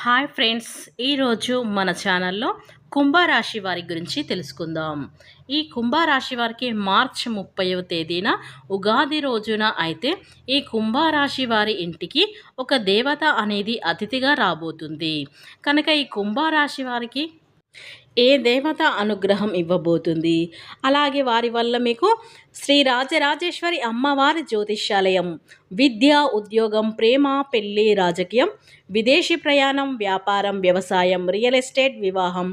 Hi friends ఈరోజు మన ఛానల్లో కుంభరాశి వారి గురించి తెలుసుకుందాం. ఈ కుంభరాశి వారికి మార్చ్ ముప్పైవ తేదీన ఉగాది రోజున అయితే ఈ కుంభరాశి వారి ఇంటికి ఒక దేవత అనేది అతిథిగా రాబోతుంది. కనుక ఈ కుంభరాశి వారికి ఏ దేవత అనుగ్రహం ఇవ్వబోతుంది? అలాగే వారి వల్ల మీకు శ్రీ రాజరాజేశ్వరి అమ్మవారి జ్యోతిష్యాలయం విద్య ఉద్యోగం ప్రేమ పెళ్ళి రాజకీయం విదేశీ ప్రయాణం వ్యాపారం వ్యవసాయం రియల్ ఎస్టేట్ వివాహం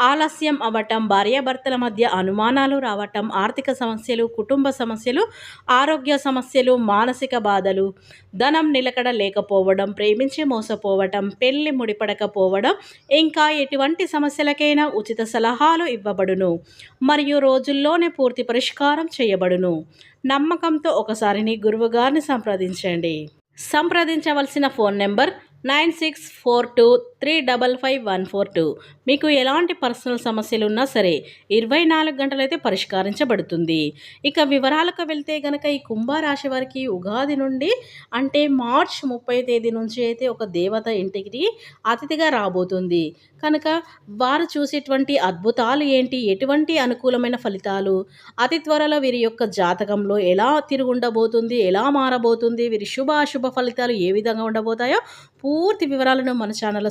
ఆలస్యం అవ్వటం భార్యాభర్తల మధ్య అనుమానాలు రావటం ఆర్థిక సమస్యలు కుటుంబ సమస్యలు ఆరోగ్య సమస్యలు మానసిక బాధలు ధనం నిలకడ లేకపోవడం ప్రేమించి మోసపోవటం పెళ్ళి ముడిపడకపోవడం ఇంకా ఎటువంటి సమస్యలకైనా ఉచిత సలహాలు ఇవ్వబడును. మరియు రోజుల్లోనే పూర్తి పరిష్కారం చేయబడును. నమ్మకంతో ఒకసారి నీ గురువుగారిని సంప్రదించండి. సంప్రదించవలసిన phone number nine six four two three double five one four two. మీకు ఎలాంటి పర్సనల్ సమస్యలు ఉన్నా సరే ఇరవై నాలుగు గంటలైతే పరిష్కరించబడుతుంది. ఇక వివరాలకు వెళ్తే గనక ఈ కుంభరాశి వారికి ఉగాది నుండి అంటే మార్చ్ ముప్పై తేదీ నుంచి అయితే ఒక దేవత ఇంటికి అతిథిగా రాబోతుంది. కనుక వారు చూసేటువంటి అద్భుతాలు ఏంటి? ఎటువంటి అనుకూలమైన ఫలితాలు? అతి త్వరలో వీరి యొక్క జాతకంలో ఎలా తిరుగుండబోతుంది ఎలా మారబోతుంది? వీరి శుభ అశుభ ఫలితాలు ఏ విధంగా ఉండబోతాయో పూర్తి వివరాలను మన ఛానల్లో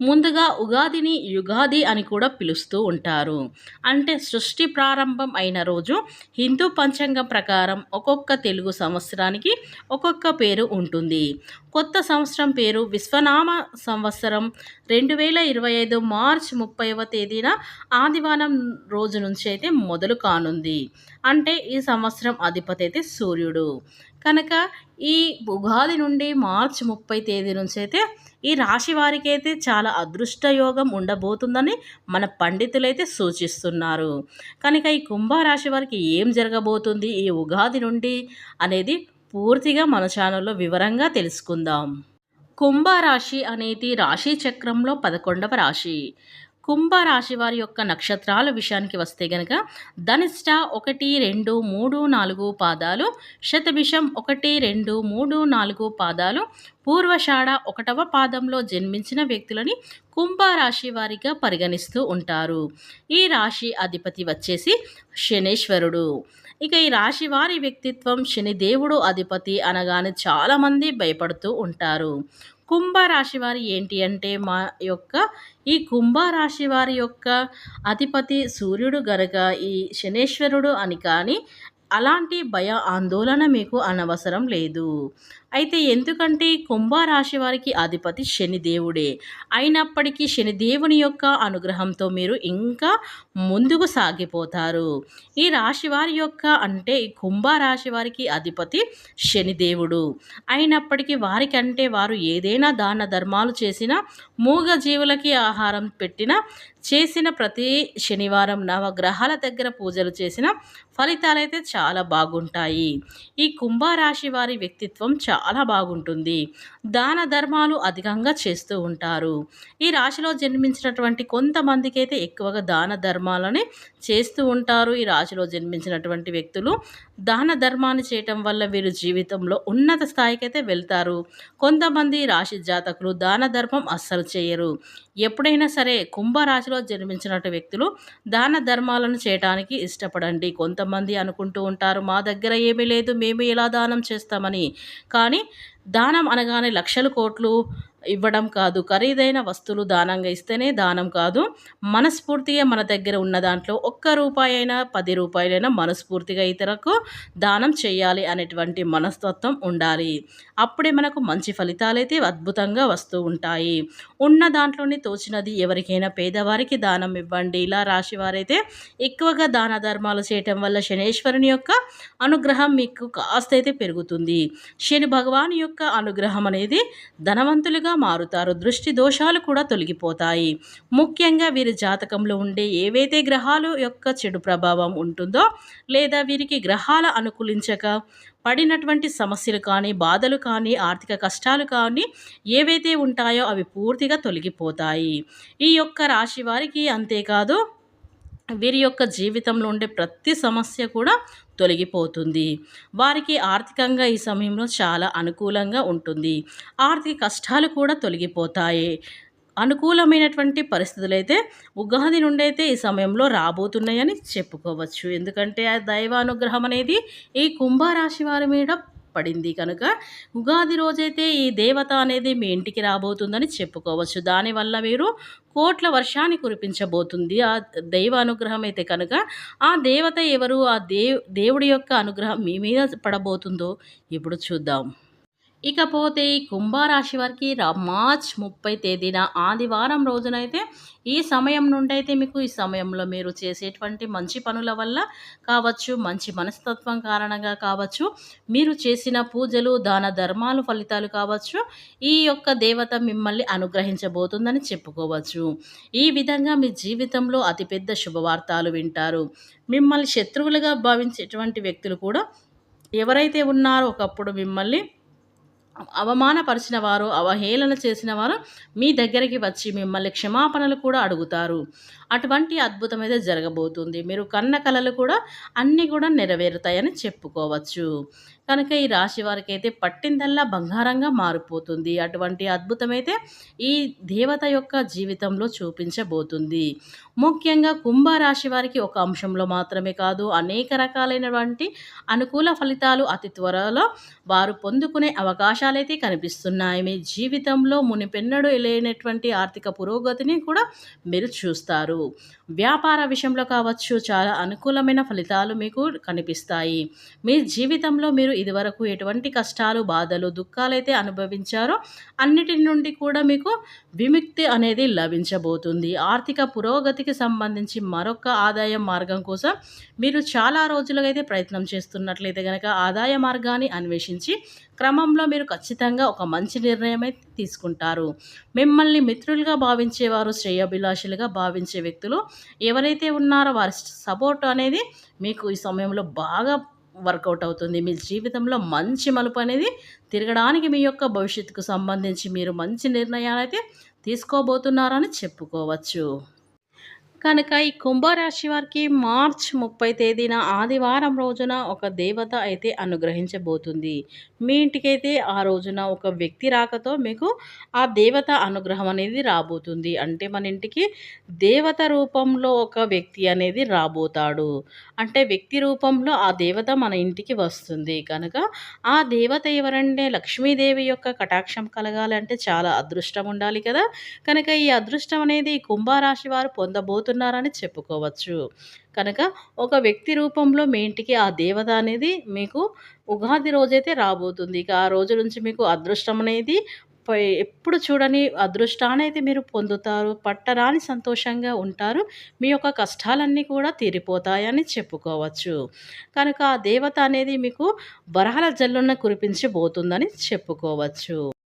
ముందుగా ఉగాదిని యుగాది అని కూడా పిలుస్తూ ఉంటారు. అంటే సృష్టి ప్రారంభం అయిన రోజు హిందూ పంచాంగం ప్రకారం ఒక్కొక్క తెలుగు సంవత్సరానికి ఒక్కొక్క పేరు ఉంటుంది. కొత్త సంవత్సరం పేరు విశ్వనామ సంవత్సరం. రెండు వేల ఇరవై ఐదు మార్చ్ ముప్పైవ తేదీన ఆదివారం రోజు నుంచి అయితే మొదలు కానుంది. అంటే ఈ సంవత్సరం అధిపతి అయితే సూర్యుడు. కనుక ఈ ఉగాది నుండి మార్చ్ ముప్పై తేదీ నుంచి అయితే ఈ రాశి వారికి అయితే చాలా అదృష్టయోగం ఉండబోతుందని మన పండితులైతే సూచిస్తున్నారు. కనుక ఈ కుంభరాశి వారికి ఏం జరగబోతుంది? ఈ ఉగాది నుండి అనేది పూర్తిగా మన ఛానల్లో వివరంగా తెలుసుకుందాం. కుంభరాశి అనేది రాశి చక్రంలో పదకొండవ రాశి. కుంభరాశి వారి యొక్క నక్షత్రాల విషయానికి వస్తే గనక ధనిష్ట ఒకటి రెండు మూడు నాలుగు పాదాలు శతభిషం ఒకటి రెండు మూడు నాలుగు పాదాలు పూర్వషాఢ ఒకటవ పాదంలో జన్మించిన వ్యక్తులని కుంభరాశి వారిగా పరిగణిస్తూ ఉంటారు. ఈ రాశి అధిపతి వచ్చేసి శనేశ్వరుడు. ఇక ఈ రాశి వారి వ్యక్తిత్వం శనిదేవుడు అధిపతి అనగానే చాలామంది భయపడుతూ ఉంటారు. కుంభరాశి వారి ఏంటి అంటే మా యొక్క ఈ కుంభరాశి వారి యొక్క అధిపతి సూర్యుడు గనక ఈ శనేశ్వరుడు అని కానీ అలాంటి భయ ఆందోళన మీకు అనవసరం లేదు. అయితే ఎందుకంటే కుంభరాశి వారికి అధిపతి శనిదేవుడే అయినప్పటికీ శనిదేవుని యొక్క అనుగ్రహంతో మీరు ఇంకా ముందుకు సాగిపోతారు. ఈ రాశి వారి యొక్క అంటే కుంభరాశి వారికి అధిపతి శనిదేవుడు అయినప్పటికీ వారికంటే వారు ఏదైనా దాన ధర్మాలు చేసిన మూగ జీవులకి ఆహారం పెట్టిన చేసిన ప్రతి శనివారం నవగ్రహాల దగ్గర పూజలు చేసిన ఫలితాలైతే చాలా బాగుంటాయి. ఈ కుంభరాశి వారి వ్యక్తిత్వం చాలా బాగుంటుంది. దాన ధర్మాలు అధికంగా చేస్తూ ఉంటారు. ఈ రాశిలో జన్మించినటువంటి కొంతమందికి అయితే ఎక్కువగా దాన ధర్మాలని చేస్తూ ఉంటారు. ఈ రాశిలో జన్మించినటువంటి వ్యక్తులు దాన ధర్మాన్ని చేయటం వల్ల వీరు జీవితంలో ఉన్నత స్థాయికి అయితే వెళ్తారు. కొంతమంది రాశి జాతకులు దాన ధర్మం అస్సలు చేయరు. ఎప్పుడైనా సరే కుంభరాశిలో జన్మించినటువంటి వ్యక్తులు దాన ధర్మాలను చేయడానికి ఇష్టపడండి. కొంతమంది అనుకుంటూ ఉంటారు మా దగ్గర ఏమీ లేదు మేము ఎలా దానం చేస్తామని. కానీ కానీ దానం అనగానే లక్షల కోట్లు ఇవ్వడం కాదు. ఖరీదైన వస్తువులు దానంగా ఇస్తేనే దానం కాదు. మనస్ఫూర్తిగా మన దగ్గర ఉన్న దాంట్లో ఒక్క రూపాయి అయినా పది రూపాయలైనా మనస్ఫూర్తిగా ఇతరులకు దానం చేయాలి అనేటువంటి మనస్తత్వం ఉండాలి. అప్పుడే మనకు మంచి ఫలితాలైతే అద్భుతంగా వస్తూ ఉంటాయి. ఉన్న దాంట్లోనే తోచినది ఎవరికైనా పేదవారికి దానం ఇవ్వండి. ఇలా రాశివారైతే ఎక్కువగా దాన ధర్మాలు చేయటం వల్ల శనేశ్వరుని యొక్క అనుగ్రహం మీకు కాస్త అయితే పెరుగుతుంది. శని భగవాన్ యొక్క అనుగ్రహం అనేది ధనవంతులుగా మారుతారు. దృష్టి దోషాలు కూడా తొలగిపోతాయి. ముఖ్యంగా వీరి జాతకంలో ఉండే ఏవైతే గ్రహాలు యొక్క చెడు ప్రభావం ఉంటుందో లేదా వీరికి గ్రహాల అనుకూలించక పడినటువంటి సమస్యలు కానీ బాధలు కానీ ఆర్థిక కష్టాలు కానీ ఏవైతే ఉంటాయో అవి పూర్తిగా తొలగిపోతాయి. ఈ యొక్క రాశి వారికి అంతేకాదు వీరి యొక్క జీవితంలో ఉండే ప్రతి సమస్య కూడా తొలగిపోతుంది. వారికి ఆర్థికంగా ఈ సమయంలో చాలా అనుకూలంగా ఉంటుంది. ఆర్థిక కష్టాలు కూడా తొలగిపోతాయి. అనుకూలమైనటువంటి పరిస్థితులు అయితే ఉగాది నుండి అయితే ఈ సమయంలో రాబోతున్నాయని చెప్పుకోవచ్చు. ఎందుకంటే ఆ దైవానుగ్రహం అనేది ఈ కుంభరాశి వారి మీద పడింది కనుక ఉగాది రోజైతే ఈ దేవత అనేది మీ ఇంటికి రాబోతుందని చెప్పుకోవచ్చు. దానివల్ల మీరు కోట్ల వర్షాన్ని కురిపించబోతుంది. ఆ దైవ అనుగ్రహం అయితే కనుక ఆ దేవత ఎవరు? ఆ దేవ్ దేవుడి యొక్క అనుగ్రహం మీ మీద పడబోతుందో ఇప్పుడు చూద్దాం. ఇకపోతే కుంభరాశి వారికి మార్చ్ ముప్పై తేదీన ఆదివారం రోజునైతే ఈ సమయం నుండి అయితే మీకు ఈ సమయంలో మీరు చేసేటువంటి మంచి పనుల వల్ల కావచ్చు మంచి మనస్తత్వం కారణంగా కావచ్చు మీరు చేసిన పూజలు దాన ధర్మాలు ఫలితాలు కావచ్చు ఈ యొక్క దేవత మిమ్మల్ని అనుగ్రహించబోతుందని చెప్పుకోవచ్చు. ఈ విధంగా మీ జీవితంలో అతిపెద్ద శుభవార్తలు వింటారు. మిమ్మల్ని శత్రువులుగా భావించేటువంటి వ్యక్తులు కూడా ఎవరైతే ఉన్నారో ఒకప్పుడు మిమ్మల్ని అవమానపరిచిన వారు అవహేళన చేసిన వారు మీ దగ్గరికి వచ్చి మిమ్మల్ని క్షమాపణలు కూడా అడుగుతారు. అటువంటి అద్భుతం అయితే జరగబోతుంది. మీరు కన్న కళలు కూడా అన్నీ కూడా నెరవేరుతాయని చెప్పుకోవచ్చు. కనుక ఈ రాశి వారికి అయితే పట్టిందల్లా బంగారంగా మారిపోతుంది. అటువంటి అద్భుతమైతే ఈ దేవత యొక్క జీవితంలో చూపించబోతుంది. ముఖ్యంగా కుంభరాశి వారికి ఒక అంశంలో మాత్రమే కాదు అనేక రకాలైనటువంటి అనుకూల ఫలితాలు అతి త్వరలో వారు పొందుకునే అవకాశం అవకాశాలైతే కనిపిస్తున్నాయి. మీ జీవితంలో మునిపెన్నడు లేనటువంటి ఆర్థిక పురోగతిని కూడా మీరు చూస్తారు. వ్యాపార విషయంలో కావచ్చు చాలా అనుకూలమైన ఫలితాలు మీకు కనిపిస్తాయి. మీ జీవితంలో మీరు ఇదివరకు ఎటువంటి కష్టాలు బాధలు దుఃఖాలైతే అనుభవించారో అన్నిటి నుండి కూడా మీకు విముక్తి అనేది లభించబోతుంది. ఆర్థిక పురోగతికి సంబంధించి మరొక ఆదాయ మార్గం కోసం మీరు చాలా రోజులుగా అయితే ప్రయత్నం చేస్తున్నట్లయితే కనుక ఆదాయ మార్గాన్ని అన్వేషించి క్రమంలో మీరు ఖచ్చితంగా ఒక మంచి నిర్ణయం అయితే తీసుకుంటారు. మిమ్మల్ని మిత్రులుగా భావించేవారు శ్రేయాభిలాషులుగా భావించే వ్యక్తులు ఎవరైతే ఉన్నారో వారి సపోర్ట్ అనేది మీకు ఈ సమయంలో బాగా వర్కౌట్ అవుతుంది. మీ జీవితంలో మంచి మలుపు అనేది తిరగడానికి మీ యొక్క భవిష్యత్తుకు సంబంధించి మీరు మంచి నిర్ణయాన్ని అయితే తీసుకోబోతున్నారని చెప్పుకోవచ్చు. కనుక ఈ కుంభరాశి వారికి మార్చ్ ముప్పై తేదీన ఆదివారం రోజున ఒక దేవత అయితే అనుగ్రహించబోతుంది. మీ ఇంటికైతే ఆ రోజున ఒక వ్యక్తి రాకతో మీకు ఆ దేవత అనుగ్రహం అనేది రాబోతుంది. అంటే మన ఇంటికి దేవత రూపంలో ఒక వ్యక్తి అనేది రాబోతాడు. అంటే వ్యక్తి రూపంలో ఆ దేవత మన ఇంటికి వస్తుంది. కనుక ఆ దేవత ఎవరంటే లక్ష్మీదేవి యొక్క కటాక్షం కలగాలంటే చాలా అదృష్టం ఉండాలి కదా. కనుక ఈ అదృష్టం అనేది కుంభరాశి వారు పొందబోతున్నారని చెప్పుకోవచ్చు. కనుక ఒక వ్యక్తి రూపంలో మీ ఇంటికి ఆ దేవత అనేది మీకు ఉగాది రోజైతే రాబోతుంది. ఇక ఆ రోజు నుంచి మీకు అదృష్టం అనేది ఎప్పుడు చూడని అదృష్టాన్ని అయితే మీరు పొందుతారు. పట్టరాని సంతోషంగా ఉంటారు. మీ యొక్క కష్టాలన్నీ కూడా తీరిపోతాయని చెప్పుకోవచ్చు. కనుక ఆ దేవత అనేది మీకు వరహల జల్లున్న కురిపించబోతుందని చెప్పుకోవచ్చు.